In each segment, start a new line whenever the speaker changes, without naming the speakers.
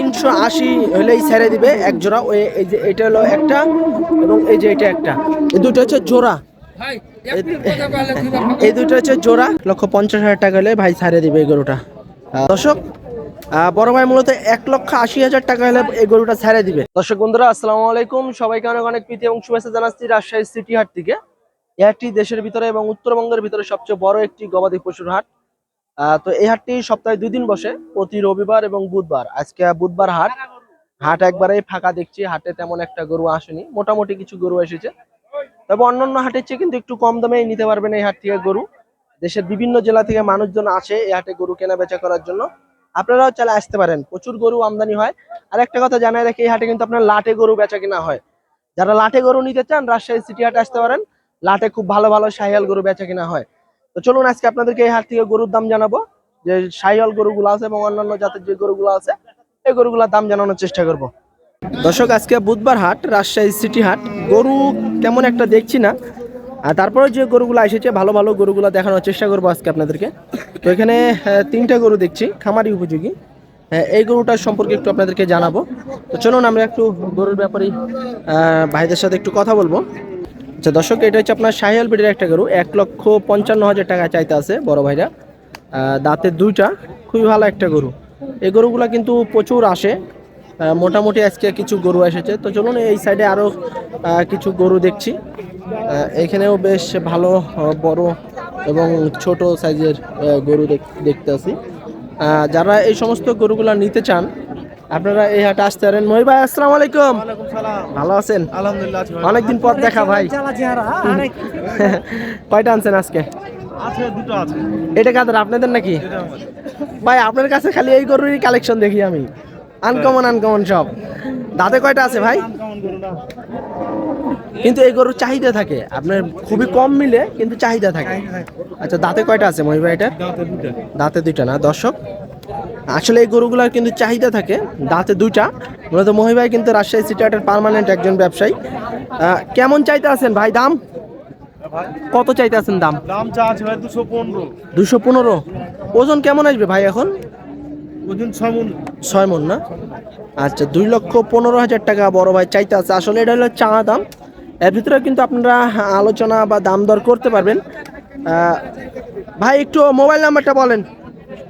তিনশো আশি হলেই ছেড়ে দিবে এক জোড়া। ওই এই যে এটা হলো একটা এবং এই যে এটা একটা। এই দুটো হচ্ছে জোড়া। এই দুটো হচ্ছে জোড়া লক্ষ পঞ্চাশ হাজার টাকা হলে ভাই ছাড়ে দিবে এই গরুটা। দর্শক আহ, বড় ভাই মূলত এক লক্ষ আশি হাজার টাকা হলে এই গরুটা ছেড়ে দিবে। দর্শক বন্ধুরা আসসালামু আলাইকুম। সবাইকে অনেক অনেক প্রীতি এবং শুভেচ্ছা জানাচ্ছি রাজশাহী সিটি হাট থেকে। এটি দেশের ভিতরে এবং উত্তরবঙ্গের ভিতরে সবচেয়ে বড় একটি গবাদি পশুর হাট। তো এই হাটটি সপ্তাহে দুই দিন বসে, প্রতি রবিবার এবং বুধবার। আজকে বুধবার হাট হাট একবারেই ফাঁকা দেখছি, হাটে তেমন একটা গরু আসেনি, মোটামুটি কিছু গরু এসেছে। তবে অন্যান্য হাটের চেয়ে কিন্তু একটু কম দামেই নিতে পারবেন এই হাট থেকে গরু। দেশের বিভিন্ন জেলা থেকে মানুষজন আসে এই হাটে গরু কেনা বেচা করার জন্য। আপনারাও চালে আসতে পারেন, প্রচুর গরু আমদানি হয়। আর একটা কথা জানাই রাখি, এই হাটে কিন্তু আপনার লাটে গরু বেচা কিনা হয়। যারা লাটে গরু নিতে চান, রাজশাহী সিটি হাটে আসতে পারেন। লাটে খুব ভালো ভালো শাহিয়াল গরু বেচা কিনা হয়। তো চলুন আজকে আপনাদেরকে এই হাট থেকে গরুর দাম জানাব। যে শাহিয়াল গরুগুলো আছে এবং অন্যান্য জাতের যে গরুগুলো আছে এই গরুগুলোর দাম জানানোর চেষ্টা করব। দর্শক আজকে বুধবার হাট রাজশাহী সিটি হাট। গরু কেমন একটা দেখছি না। আর তারপরে যে গরুগুলো এসেছে ভালো ভালো গরুগুলো দেখানোর চেষ্টা করব আজকে আপনাদেরকে। তো এখানে তিনটা গরু দেখছি খামারি উপযোগী। হ্যাঁ, এই গরুটার সম্পর্কে একটু আপনাদেরকে জানাব। তো চলুন আমরা একটু গরুর ব্যাপারে ভাইদের সাথে একটু কথা বলব। আচ্ছা দর্শক, এটা হচ্ছে আপনার শাহিয়াল বিটের একটা গরু। এক লক্ষ পঞ্চান্ন হাজার টাকা চাইতে আছে বড় ভাইরা। দাঁতের দুইটা, খুবই ভালো একটা গরু। এই গরুগুলা কিন্তু প্রচুর আসে। মোটামুটি আজকে কিছু গরু এসেছে। তো চলুন, এই সাইডে আরও কিছু গরু দেখছি। এখানেও বেশ ভালো বড় এবং ছোট সাইজের গরু দেখ- দেখতে আছি। যারা এই সমস্ত গরুগুলা নিতে চান আপনারা এই হাটে আসতে পারেন। মহির ভাই আসসালামু আলাইকুম। ভালো আছেন?
আলহামদুলিল্লাহ
অনেকদিন পর দেখা ভাই। কয়টা আনছেন আজকে? এটা কাদের আপনাদের নাকি? ভাই আপনার কাছে খালি এই গরুরই কালেকশন দেখি আমি। আনকমন আনকমন সব। দাঁতে কয়টা আছে ভাই? কিন্তু এই গরুর চাহিদা থাকে। আপনার খুবই কম মিলে কিন্তু চাহিদা থাকে। আচ্ছা দাঁতে কয়টা আছে মহিবা এটা?
দাঁতে দুটো।
দাঁতে দুইটা না? দর্শক আসলে এই গরুগুলোর কিন্তু চাহিদা থাকে দাঁতে দুইটা। মূলত মহিবাই কিন্তু রাজশাহী সিটি হাটের পার্মানেন্ট একজন ব্যবসায়ী। কেমন চাইতে আছেন ভাই দাম? কত চাইতে আছেন দাম?
দাম চা আছে ভাই দুশো পনেরো।
দুশো পনেরো। ওজন কেমন আসবে ভাই এখন?
ওজন ছয় মন।
ছয় মন না? আচ্ছা দুই লক্ষ পনেরো হাজার টাকা বড় ভাই চাইতে আছে। আসলে এটা হলো চা দাম। এর ভিতরে কিন্তু আপনারা আলোচনা বা দাম দর করতে পারবেন। ভাই একটু মোবাইল নাম্বারটা বলেন।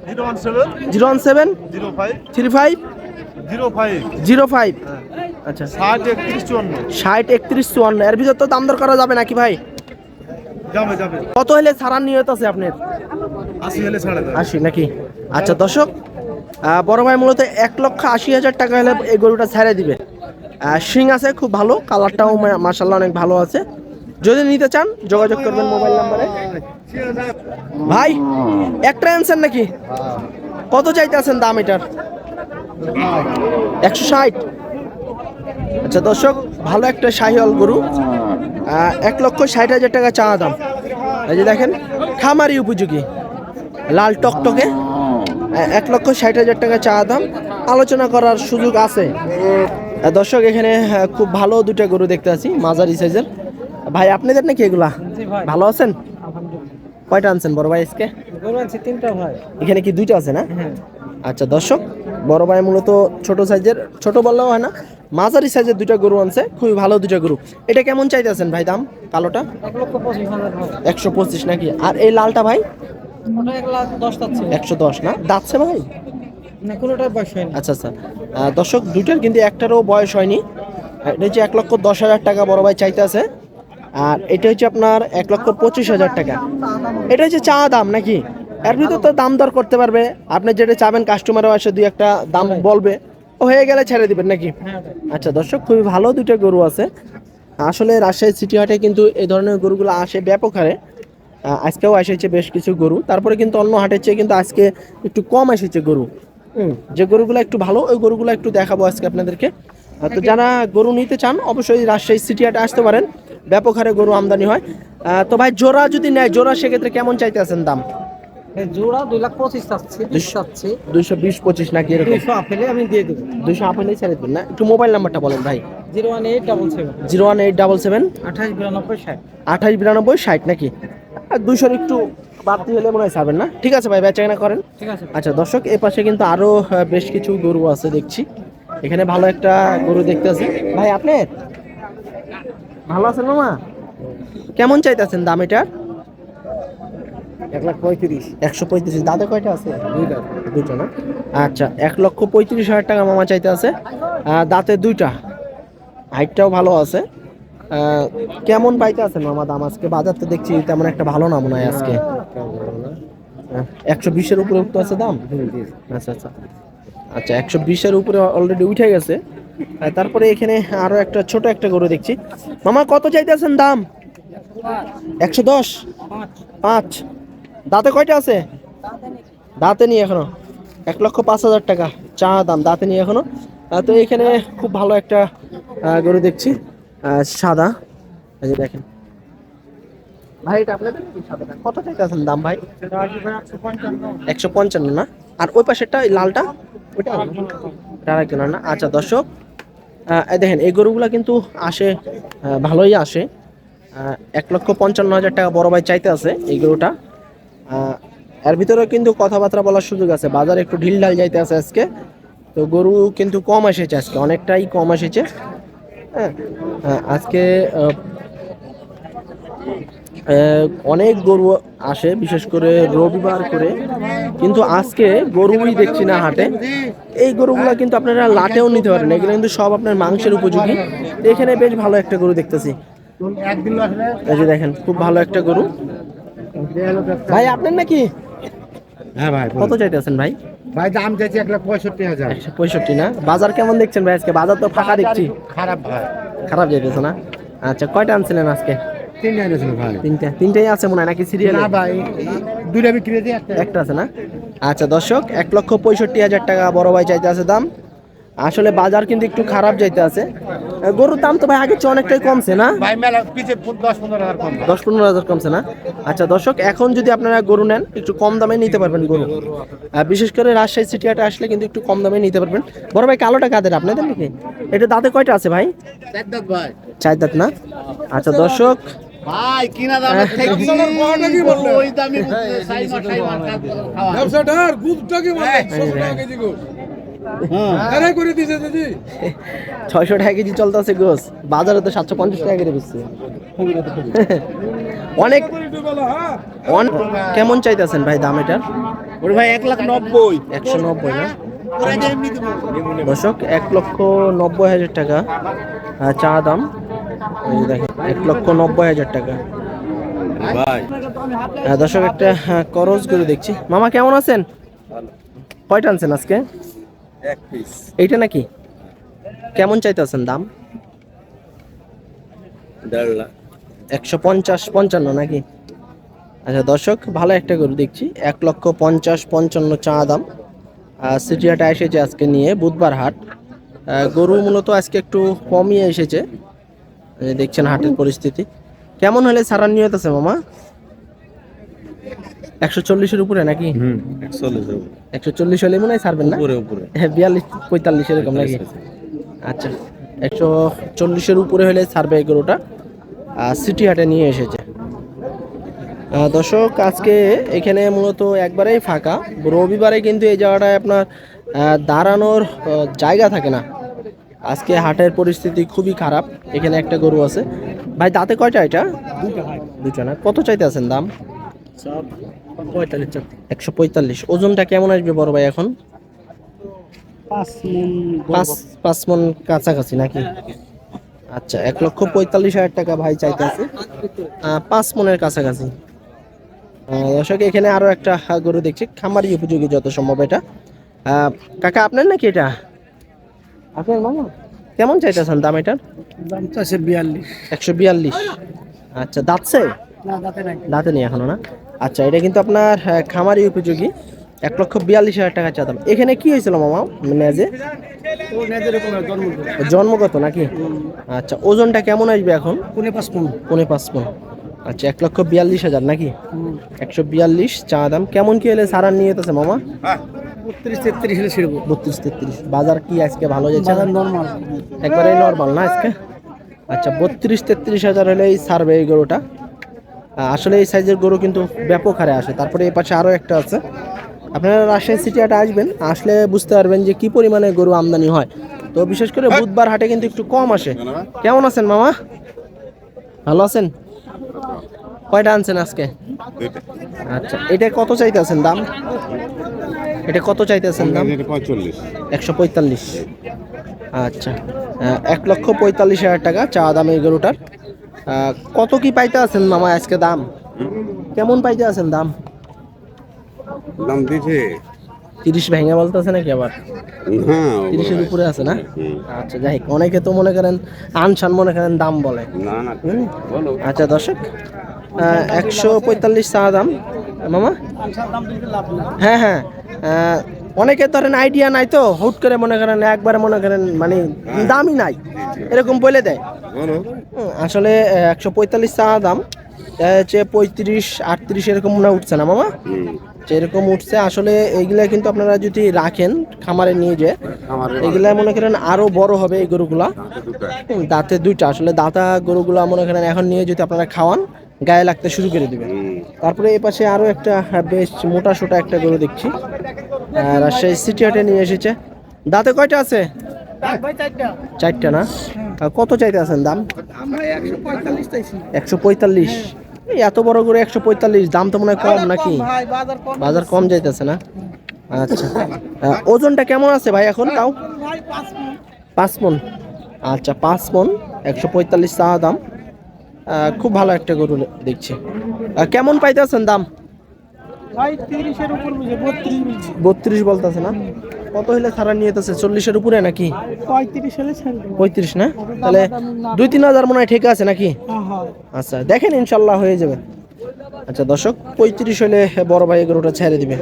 Zero one seven?
Zero one seven?
Zero five?
Three five?
Zero five.
Zero five. আচ্ছা।
ষাট একত্রিশ চুয়ান্ন।
ষাট একত্রিশ চুয়ান্ন। এর ভিতর তো দাম দর করা যাবে নাকি ভাই?
যাবে যাবে।
কত হলে ছাড়ার নিয়ত আছে আপনার?
আশি হলে ছাড়ে
আশি নাকি? আচ্ছা দর্শক বড় ভাই মূলত এক লক্ষ আশি হাজার টাকা হলে এই গরুটা ছেড়ে দিবে। শিং আছে খুব ভালো কালারটাও মার্শাল্লাহ অনেক ভালো আছে। যদি নিতে চান, যোগাযোগ করবেন মোবাইল নাম্বারে। ভাই, একটা অ্যান্সার নাকি? কত চাইতে আছেন দাম এটার? একশো ষাট। আচ্ছা দর্শক, ভালো একটা শাহিওয়াল গরু। এক লক্ষ ষাট হাজার টাকা চাওয়া দাম। এই যে দেখেন, খামারি উপযোগী। লাল টকটকে। এক লক্ষ ষাট হাজার টাকা চাওয়া দাম। আলোচনা করার সুযোগ আছে। দর্শক, এখানে খুব ভালো দুটো গরু দেখতে আছি, মাঝারি সাইজের ভাই আপনাদের নাকি এগুলা? ভালো আছেন? কয়টা আনছেন বড় ভাই আজকে?
ভাই।
এখানে কি দুইটা আছে না?
হ্যাঁ।
আচ্ছা দর্শক বড় ভাই মূলত ছোট সাইজের ছোট বললেও হয় না মাঝারি সাইজের দুইটা গরু আনছে খুবই ভালো দুইটা গরু। এটা কেমন চাইতেছেন ভাই দাম কালোটা? একশো পঁচিশ নাকি? আর এই লালটা ভাই? একশো দশ না? দাঁতছে ভাই?
কোনোটার বয়স হয়নি।
আচ্ছা আচ্ছা। দর্শক দুইটার কিন্তু একটারও বয়স হয়নি। এটা হচ্ছে এক লক্ষ দশ হাজার টাকা বড় ভাই চাইতে আছে। আর এটা হচ্ছে আপনার এক লক্ষ পঁচিশ হাজার টাকা। এটা হচ্ছে চা দাম নাকি? এর ভিতর তো দাম দর করতে পারবে। আপনি যেটা চাবেন কাস্টমারও এসে দুই একটা দাম বলবে। ও হয়ে গেলে ছেড়ে দিবেন নাকি? আচ্ছা দর্শক খুবই ভালো দুটো গরু আছে। আসলে রাজশাহী সিটি হাটে কিন্তু এই ধরনের গরুগুলো আসে ব্যাপক হারে। আজকেও এসেছে বেশ কিছু গরু। তারপরে কিন্তু অন্য হাটের চেয়ে কিন্তু আজকে একটু কম এসেছে গরু। হুম, যে গরুগুলো একটু ভালো ওই গরুগুলো একটু দেখাবো আজকে আপনাদেরকে। তো যারা গরু নিতে চান অবশ্যই রাজশাহী সিটি হাটে আসতে পারেন। ব্যাপক হারে গরু আমদানি হয়। তো ভাই জোড়া যদি নেয় জোড়া সেক্ষেত্রে কেমন চাইতে আছেন দাম?
জোড়া দুই লাখ পঁচিশ চাচ্ছি বিশ চাচ্ছি।
দুইশো বিশ পঁচিশ নাকি এরকম?
দুইশো আপেলে আমি দিয়ে দেবো।
দুইশো আপেলেই ছেড়ে দেবেন না? একটু মোবাইল নাম্বারটা বলেন ভাই।
Zero one eight double seven.
Zero one eight double seven.
আঠাশ বিরানব্বই ষাট।
আঠাশ বিরানব্বই ষাট নাকি? আর দুইশোর একটু বাড়তি হলে মনে হয় ছাড়বেন না? ঠিক আছে ভাই বেচা কেনা করেন।
ঠিক আছে।
আচ্ছা দর্শক এ পাশে কিন্তু আরও বেশ কিছু গরু আছে দেখছি। এখানে ভালো একটা গরু দেখতে আছি। ভাই আপনি? ভালো আছেন মামা? কেমন চাইতেছেন দাম এটার?
এক লাখ পঁয়ত্রিশ।
একশো পঁয়ত্রিশ। দাদা কয়টা আছে?
দুইটা।
দুটো না? আচ্ছা এক লক্ষ পঁয়ত্রিশ হাজার টাকা মামা চাইতে আছে। দাঁতে দুইটা। হাইটটাও ভালো আছে। কেমন পাইতে আছেন মামা দাম? আজকে বাজার তো দেখছি তেমন একটা ভালো না মনে হয় আজকে। একশো বিশের উপরে উঠতে আছে দাম? আচ্ছা আচ্ছা। আচ্ছা একশো বিশের উপরে অলরেডি উঠে গেছে। তারপরে এখানে আরও একটা, ছোট একটা গরু দেখছি। মামা, কত চাইতেছেন দাম? একশো দশ? পাঁচ। দাঁতে কয়টা আছে? দাঁতে নিয়ে এখনও। এক লক্ষ পাঁচ হাজার টাকা। চা দাম, দাঁতে নিয়ে এখনও। তো এখানে খুব ভালো একটা গরু দেখছি। সাদা। যে দেখেন। ভাই, এটা আপনাদের? কত চাইতেছেন দাম ভাই? একশো পঞ্চান্ন না? আর ওই পাশেরটা লালটা, ওইটা আরেকজনের না? আচ্ছা দর্শক দেখেন, এই গরুগুলো কিন্তু আসে ভালোই আসে। এক লক্ষ পঞ্চান্ন হাজার টাকা বড় ভাই চাইতে আছে এই গরুটা। এর ভিতরে কিন্তু কথাবার্তা বলার সুযোগ আছে। বাজারে একটু ঢিল ঢাল যাইতে আছে আজকে। তো গরু কিন্তু কম এসেছে আজকে, অনেকটাই কম এসেছে। হ্যাঁ আজকে অনেক গরু আসে বিশেষ করে রবিবার করে। কিন্তু আজকে গরুই দেখছি না হাটে। এই গরুগুলা কিন্তু আপনারা লাটেও নিতে পারেন এগুলো কিন্তু সব আপনার মাংসের উপযোগী। এখানে বেশ ভালো একটা গরু দেখতেছি। এই যে দেখেন খুব ভালো একটা গরু। ভাই আপনার নাকি?
হ্যাঁ ভাই
কত চাইতেছেন ভাই?
ভাই দাম চাইছি এক লাখ পঁয়ষট্টি হাজার।
পঁয়ষট্টি না? বাজার কেমন দেখছেন ভাই আজকে? বাজার তো ফাঁকা দেখছি।
খারাপ ভাই।
খারাপ যাইতেছে না? আচ্ছা কয়টা আনছিলেন আজকে?
তিনটা এনেছিল ভাই।
তিনটা। তিনটাই আছে মনে হয় নাকি সিরিয়াল
না ভাই দুইটা বিক্রি দিয়ে একটা।
একটা আছে না? আচ্ছা দর্শক এক লক্ষ পঁয়ষট্টি হাজার টাকা বড় ভাই চাইতে আছে দাম। আসলে বাজার কিন্তু একটু খারাপ যাইতে আছে। গরুর দাম তো ভাই আগে চেয়ে অনেকটাই কমছে না?
ভাই মেলা পিছে দশ পনেরো হাজার কম।
কমছে না? আচ্ছা দর্শক এখন যদি আপনারা গরু নেন একটু কম দামে নিতে পারবেন গরু। আর বিশেষ করে রাজশাহী সিটি হাটে আসলে কিন্তু একটু কম দামে নিতে পারবেন। বড় ভাই কালোটা কাদের? আপনাদের নাকি? এটা দাঁতে কয়টা আছে ভাই?
ভাই।
চার দাঁত না? আচ্ছা দর্শক
ভাই কিনা দামে ওই দামি সাই মার সাই মার খাওয়া।
ব্যবসাটার গুদটাকে মানে ছশো টাকা কেজি গো আরে করে দিছে দিদি?
ছয়শো টাকা কেজি চলতেছে গোস। বাজারে তো সাতশো পঞ্চাশ টাকা করে বেচছে। অনেক
হ্যাঁ
অন- কেমন চাইতেছেন ভাই দাম এটার?
ওরে ভাই এক লাখ নব্বই।
একশো নব্বই না? দর্শক এক লক্ষ নব্বই হাজার টাকা চা দাম। এই যে দেখেন এক লক্ষ নব্বই হাজার টাকা।
ভাই।
দর্শক একটা আহ, করজ গরু দেখছি। মামা কেমন আছেন? কয়টা আনছেন আজকে? এইটা নাকি? কেমন চাইতেছেন দাম? একশো পঞ্চাশ পঞ্চান্ন নাকি? আচ্ছা দর্শক ভালো একটা গরু দেখছি। এক লক্ষ পঞ্চাশ পঞ্চান্ন চা দাম। সিটি হাটে এসেছে আজকে নিয়ে বুধবার হাট। গরু মূলত আজকে একটু কমই এসেছে। দেখছেন হাটের পরিস্থিতি। কেমন হলে সারার নিয়ত আছে মামা? একশো চল্লিশের উপরে নাকি?
হুম একশো
চল্লিশ হলে মনে হয় ছাড়বেন না? হ্যাঁ বিয়াল্লিশ পঁয়তাল্লিশ এরকম নাকি? আচ্ছা একশো চল্লিশের উপরে হলে ছাড়বে এই গরুটা। সিটি হাটে নিয়ে এসেছে। দর্শক আজকে এখানে মূলত একবারেই ফাঁকা। রবিবারে কিন্তু এই জায়গাটায় আপনার দাঁড়ানোর জায়গা থাকে না। আজকে হাটের পরিস্থিতি খুবই খারাপ। এখানে একটা গরু আছে। ভাই দাঁতে কয়টা এটা? দুটো না। কত চাইতে আছেন দাম একশো পঁয়তাল্লিশ। ওজনটা কেমন আসবে বড় ভাই এখন?
পাঁচ মন
পাঁচ মন কাছাকাছি নাকি? আচ্ছা এক লক্ষ পঁয়তাল্লিশ হাজার টাকা ভাই চাইতেছে। পাঁচ মনের কাছাকাছি। দর্শক এখানে আরও একটা গরু দেখছি। খামারি উপযোগী যত সম্ভব এটা। কাকা আপনার নাকি এটা? আপনার মামা? কেমন চাইতেছেন দাম এটার?
দাম চাষে বিয়াল্লিশ।
একশো বিয়াল্লিশ। আচ্ছা দাঁতছে?
দাঁতে নাই।
এখনও না? আচ্ছা এটা কিন্তু আপনার খামারি উপযোগী। এক লক্ষ বিয়াল্লিশ হাজার টাকা চা দাম এখানে কি হয়েছিল মামা
জন্ম
জন্মগত। নাকি? আচ্ছা ওজনটা কেমন আসবে এখন?
কোনে পাঁচ
পৌনে পাঁচ পন আচ্ছা এক লক্ষ বিয়াল্লিশ হাজার নাকি? একশো বিয়াল্লিশ চা দাম কেমন কি হলে সারান নিয়ে যেতেছে মামা?
বত্রিশ তেত্রিশ হলে ছিড়বো।
বত্রিশ তেত্রিশ। বাজার কি আজকে ভালো যাচ্ছে?
বাজার নর্মাল
একবারে নর্মাল না আজকে? আচ্ছা বত্রিশ তেত্রিশ হাজার হলেই সারবে এই গরুটা। আসলে এই সাইজের গরু কিন্তু ব্যাপক হারে আসে। তারপরে এই পাশে আরও একটা আছে। আপনারা রাজশাহী সিটি হাটে আসবেন আসলে বুঝতে পারবেন যে কি পরিমাণে গরু আমদানি হয়। তো বিশেষ করে বুধবার হাটে কিন্তু একটু কম আসে। কেমন আছেন মামা? ভালো আছেন? কয়টা আনছেন আজকে? আচ্ছা এটা কত চাইতে আছেন দাম? এটা কত চাইতেছেন দাম?
পঁয়তাল্লিশ।
একশো পঁয়তাল্লিশ। আচ্ছা। এক লক্ষ পঁয়তাল্লিশ হাজার টাকা চা দাম এই গরুটার। কত কি পাইতে আছেন মামা আজকে দাম? কেমন পাইতে আছেন দাম?
দাম দিছে।
তিরিশ ভেঙে বলতেছে নাকি আবার?
হ্যাঁ
তিরিশের উপরে আছে না? আচ্ছা যাই অনেকে তো মনে করেন আনসান মনে করেন দাম বলে।
না না। বলো
আচ্ছা দর্শক একশো পঁয়তাল্লিশ চা দাম। মামা? হ্যাঁ হ্যাঁ। অনেকে ধরেন আইডিয়া নাই তো হুট করে মনে করেন একবারে মনে করেন মানে দামই নাই। এরকম বলে দেয়। আসলে একশো পঁয়তাল্লিশ টাকা দাম। হচ্ছে পঁয়ত্রিশ আটত্রিশ এরকম মনে উঠছে না মামা? যেরকম উঠছে আসলে এইগুলা কিন্তু আপনারা যদি রাখেন খামারে নিয়ে যে এগুলা মনে করেন আরও বড় হবে এই গরুগুলা। দাঁতে দুইটা। আসলে দাঁতা গরুগুলা মনে করেন এখন নিয়ে যদি আপনারা খাওয়ান গায়ে লাগতে শুরু করে দিবে। তারপরে এই পাশে আরও একটা বেশ মোটা সোটা একটা গরু দেখছি। আর রাজশাহী সিটি হাটে নিয়ে এসেছে। দাঁতে কয়টা আছে? চারটা না? কত চাইতে আছেন দাম?
একশো পঁয়তাল্লিশ।
এত বড় করে একশো পঁয়তাল্লিশ দাম তো মনে হয় কম নাকি?
বাজার কম
যাইতেছে না? আচ্ছা। ওজনটা কেমন আছে ভাই এখন তাও?
পাঁচ
মন। আচ্ছা পাঁচ মন একশো পঁয়তাল্লিশ চা দাম। খুব ভালো একটা গরু দেখছি। কেমন পাইতেছেন দাম?
বত্রিশ
বলতেছে না? কত হলে সারা নিয়ে যেতেছে? চল্লিশের উপরে নাকি?
পঁয়ত্রিশ ছেড়ে
না? তাহলে দুই তিন হাজার মনে হয় ঠিক আছে নাকি?
হ্যাঁ হ্যাঁ।
আচ্ছা দেখেন ইনশাল্লাহ হয়ে যাবে। আচ্ছা দর্শক পঁয়ত্রিশ হলে বড় ভাই গরুটা ছেড়ে দিবে।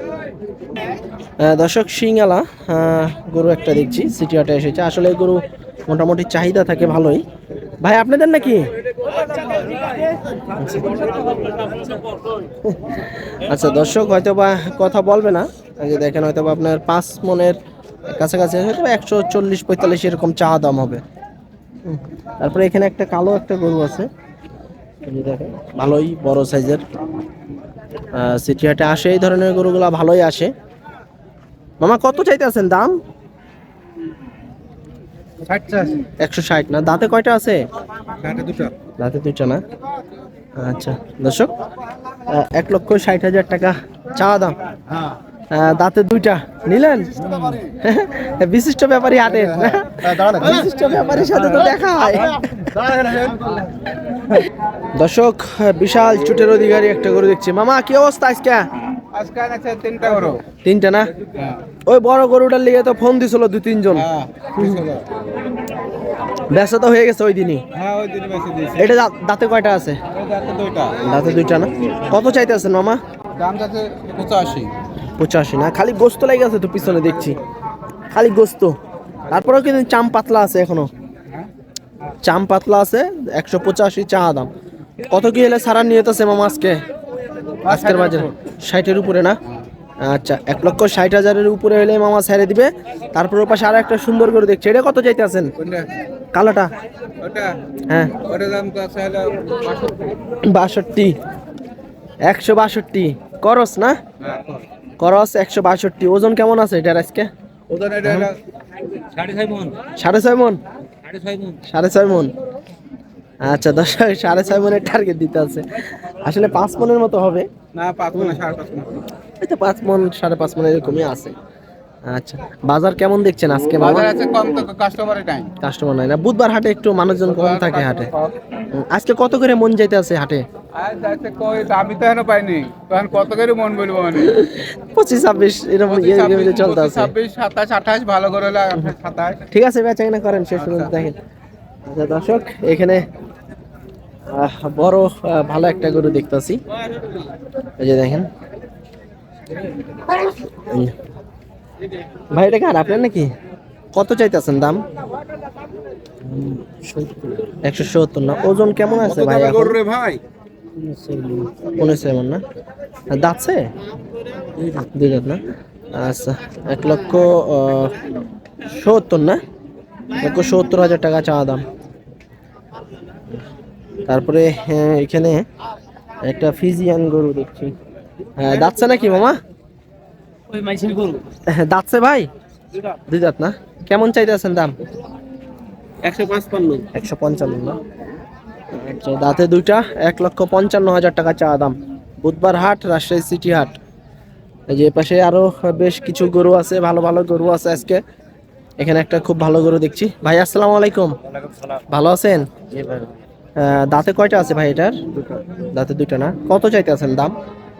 দর্শক সিংয়ালা গরু একটা দেখছি সিটি হাটে এসেছে। আসলে গরু মোটামুটি চাহিদা থাকে ভালোই। ভাই আপনাদের নাকি? আচ্ছা দর্শক হয়তো বা কথা বলবে না। যে দেখেন হয়তো বা আপনার পাঁচ মনের কাছাকাছি হয়তো একশো চল্লিশ, পঁয়তাল্লিশ এরকম চা দাম হবে। তারপরে এখানে একটা কালো একটা গরু আছে। দেখেন, ভালোই বড় সাইজের। সিটি হাটে আসে, এই ধরনের গরুগুলা ভালোই আসে। মামা, কত চাইতে আছেন দাম? একশো ষাট না? দাঁতে কয়টা আছে? দাঁতে দুইটা না? আচ্ছা দর্শক এক লক্ষ ষাট হাজার টাকা চা দাম। দাঁতে দুইটা। নিলেন? বিশিষ্ট ব্যাপারী হাটের বিশিষ্ট ব্যাপারীর সাথে তো দেখা হয়। দর্শক বিশাল চুটের অধিকারী একটা গরু দেখছি। মামা কি অবস্থা আজকে?
তিনটা
না? ওই বড় গরুটার লিগে তো ফোন দিছিল দু তিনজন। ব্যস্ত তো হয়ে গেছে ওই দিনই।
হ্যাঁ
এটা দাঁতে কয়টা আছে? দাঁতে দুইটা। না? কত চাইতেছেন মামা?
পঁচাশি।
পঁচাশি না? খালি গোস্ত লেগে আছে তো পিছনে দেখছি। খালি গোস্ত। তারপরেও কিন্তু চাম পাতলা আছে এখনও। চাম পাতলা আছে একশো পঁচাশি চা দাম। কত কি হলে সারা নিয়ে আছে মামা আজকে? আজকের বাজারে ষাটের উপরে না? আচ্ছা এক লক্ষ ষাট হাজারের উপরে হলে মামা ছেড়ে দিবে। তারপর ওর পাশে আর একটা সুন্দর করে দেখছি। এটা কত চাইতে আছেন কালোটা? হ্যাঁ। বাষট্টি। একশো বাষট্টি। করস না? করস। একশো বাষট্টি। ওজন কেমন আছে এটার আজকে?
ওদের এটা হলো
সাড়ে ছয় মন। সাড়ে ছয় মন। আচ্ছা দশ সাড়ে ছয় মনের টার্গেট দিতে আছে। আসলে পাঁচ মনের মতো হবে।
না পাঁচ না সাড়ে পাঁচ না
এই তো পাঁচ মন সাড়ে পাঁচ মন এরকমই আছে। আচ্ছা বাজার কেমন দেখছেন আজকে
বাজার? আছে কম তো কাস্টমারের টাইম
কাস্টমার নাই না? বুধবার হাটে একটু মানুষজন কম থাকে হাটে। আজকে কত করে মন যাইতে আছে হাটে?
আমি তো এখনও পাইনি। তখন কত করে মন বলব মানে?
পঁচিশ ছাব্বিশ এরকম চলতে আছে।
ছাব্বিশ সাতাশ আঠাশ ভালো করে হলে সাতাশ।
ঠিক আছে বেচা করেন শেষ পর্যন্ত দেখেন। আচ্ছা দর্শক এখানে বড় ভালো একটা গরু দেখতেছি। এই যে দেখেন। ভাই এটা কার? আপনার নাকি? কত চাইতেছেন দাম? একশো সত্তর না। ওজন কেমন আছে ভাই
ভাই?
উনিশ এমন না? দাঁতছে? দুই দাঁত না? আচ্ছা এক লক্ষ আহ, সত্তর না? এক লক্ষ সত্তর হাজার টাকা চাওয়া দাম। তারপরে আহ, এখানে একটা ফিজিয়ান গরু দেখছি। হ্যাঁ, দাঁতছে নাকি মামা? হ্যাঁ, দাঁতছে ভাই? দুই দাঁত। না? কেমন চাইতেছেন দাম?
একশো পাঁচপান্ন
একশো পঞ্চান্ন না? আচ্ছা দাঁতে দুইটা এক লক্ষ পঞ্চান্ন হাজার টাকা চা দাম। বুধবার হাট রাজশাহী সিটি হাট। এই যে পাশে আরও বেশ কিছু গরু আছে ভালো ভালো গরু আছে আজকে। এখানে একটা খুব ভালো গরু দেখছি। ভাই আসসালামু আলাইকুম। ভালো আছেন? দাঁতে কয়টা আছে ভাই এটার? দাঁতে দুইটা না? কত চাইতে আছেন দাম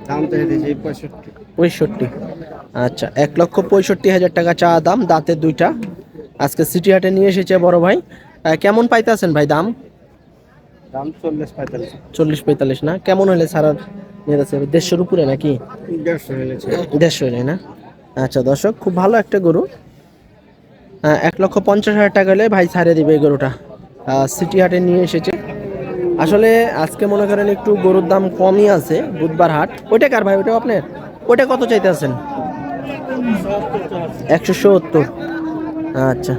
দাম দিয়েছি পঁয়ষট্টি।
পঁয়ষট্টি। আচ্ছা এক লক্ষ পঁয়ষট্টি হাজার টাকা চা দাম দাঁতে দুইটা। আজকে সিটি হাটে নিয়ে এসেছে বড় ভাই। কেমন পাইতেছেন ভাই দাম?
দাম চল্লিশ পঁয়তাল্লিশ।
চল্লিশ পঁয়তাল্লিশ না? কেমন হলে নিয়ে দেড়শোর উপরে নাকি?
দেড়শো
দেড়শো হলে না? আচ্ছা দর্শক খুব ভালো একটা গরু। আহ, এক লক্ষ পঞ্চাশ হাজার টাকা হলে ভাই ছাড়ে দিবে এই গরুটা। সিটি হাটে নিয়ে এসেছে। আসলে আজকে মনে করেন একটু গরুর দাম কমই আছে বুধবার হাট। ওইটা কার ভাই? ওইটা আপনার? ওইটা কত চাইতে আছেন একশো সত্তর। আচ্ছা।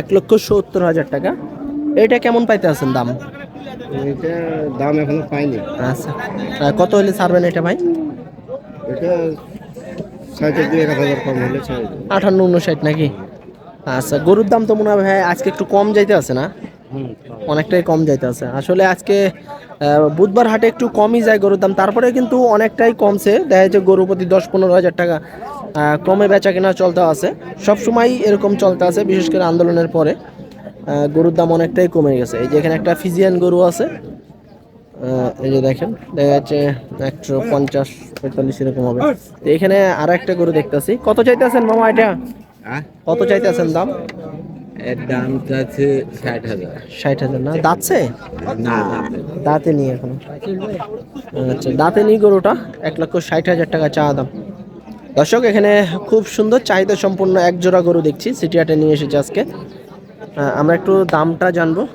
এক লক্ষ সত্তর হাজার টাকা। এটা কেমন পাইতে আছেন দাম?
এটা দাম এখনও পাইনি।
আচ্ছা। কত হলে ছাড়বেন এটা ভাই?
এটা।
আঠান্ন উনষাট নাকি? আচ্ছা গরুর দাম তো মনে হয় ভাই আজকে একটু কম যাইতে আছে না। অনেকটাই কম যাইতে আছে আসলে আজকে বুধবার হাটে একটু কমই যায় গরুর দাম। তারপরে কিন্তু অনেকটাই কমছে। দেখা যাচ্ছে গরু প্রতি দশ পনেরো হাজার টাকা কমে বেচা কেনা চলতে আছে। সব সময় এরকম চলতে আছে বিশেষ করে আন্দোলনের পরে। গরুর দাম অনেকটাই কমে গেছে। এই যে এখানে একটা ফিজিয়ান গরু আছে। এই যে দেখেন দেখা যাচ্ছে একশো পঞ্চাশ পঁয়তাল্লিশ এরকম হবে। এখানে আর একটা গরু দেখতেছি। কত চাইতেছেন মামা এটা? কত চাইতেছেন দাম?
এর দাম চাচ্ছে ষাট হাজার।
ষাট হাজার না? দাঁতছে?
না
দাঁতে নিয়ে এখন। আচ্ছা দাঁতে নিয়ে গরুটা? এক লক্ষ ষাট হাজার টাকা চা দাম। দর্শক এখানে খুব সুন্দর চাহিদা সম্পন্ন এক জোড়া গরু দেখছি। সিটি হাটে নিয়ে এসেছে আজকে। আমরা একটু দামটা জানব।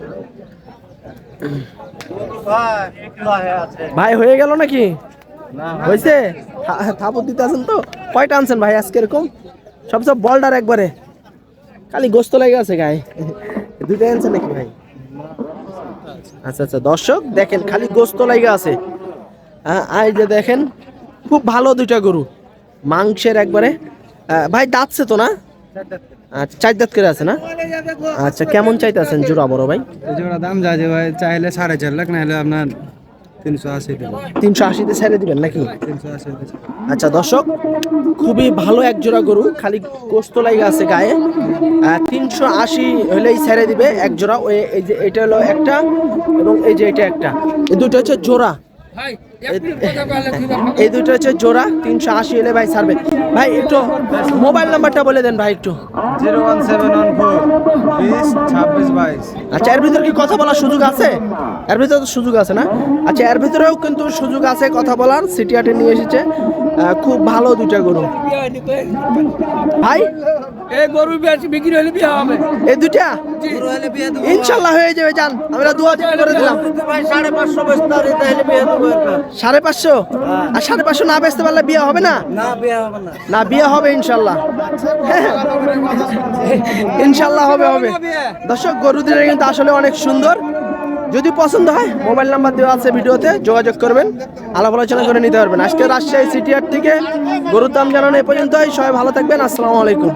ভাই হয়ে গেল নাকি? হয়েছে? থা- থাপড় দিতে আছেন তো? কয়টা আনছেন ভাই আজকে এরকম? সব সব বলডার একবারে। খালি গোস্ত লেগে আছে গায়ে। দুইটা আনছেন নাকি ভাই? আচ্ছা আচ্ছা দর্শক দেখেন খালি গোস্ত লাগে আছে। হ্যাঁ, আর যে দেখেন খুব ভালো দুইটা গরু। মাংসের একবারে। ভাই দাঁতছে তো না? আচ্ছা চার দাঁত করে আছে না? আচ্ছা কেমন চাইতেছেন জোড়া বড় ভাই?
জোড়া দাম যা যে ভাই চাইলে সাড়ে চার লাখ না হলে আপনার তিনশো
আশিতে ছেড়ে দিবেন নাকি? আচ্ছা দর্শক খুবই ভালো এক জোড়া গরু খালি গোস্ত লাগে আছে গায়ে। তিনশো আশি হলেই ছেড়ে দিবে এক জোড়া ওই এই যে এটা হলো একটা এবং এই যে এটা একটা। এই দুটো হচ্ছে জোড়া। এই দুটো হচ্ছে জোড়া তিনশো আশি হলে ভাই ছাড়বে। ভাই একটু মোবাইল নাম্বারটা বলে দেন ভাই একটু।
Zero one seven one four বিশ ছাব্বিশ বাইশ।
আচ্ছা এর ভিতরে কি কথা বলার সুযোগ আছে? এর ভিতরে তো সুযোগ আছে না? আচ্ছা এর ভিতরেও কিন্তু সুযোগ আছে কথা বলার। সিটি আটে নিয়ে এসেছে। খুব ভালো দুইটা গরু। ভাই?
এই গরু বিক্রি হলে বিয়ে হবে।
এই দুইটা? ইনশাল্লাহ হয়ে যাবে জান। আমরা দু হাজার করে দিলাম।
সাড়ে পাঁচশো
পাঁচশো? আর সাড়ে পাঁচশো না বেচতে পারলে বিয়ে হবে না?
না বিয়ে হবে না।
না বিয়ে হবে ইনশাল্লাহ। ইনশাল্লাহ হবে হবে। দর্শক গরুদের কিন্তু আসলে অনেক সুন্দর। যদি পছন্দ হয়, মোবাইল নাম্বার দেওয়া আছে ভিডিওতে, যোগাযোগ করবেন। আলাপ আলোচনা করে নিতে পারবেন। আজকে রাজশাহী সিটি আর থেকে গরুর দাম জানানো এ পর্যন্তই। সবাই ভালো থাকবেন। আসসালামু আলাইকুম।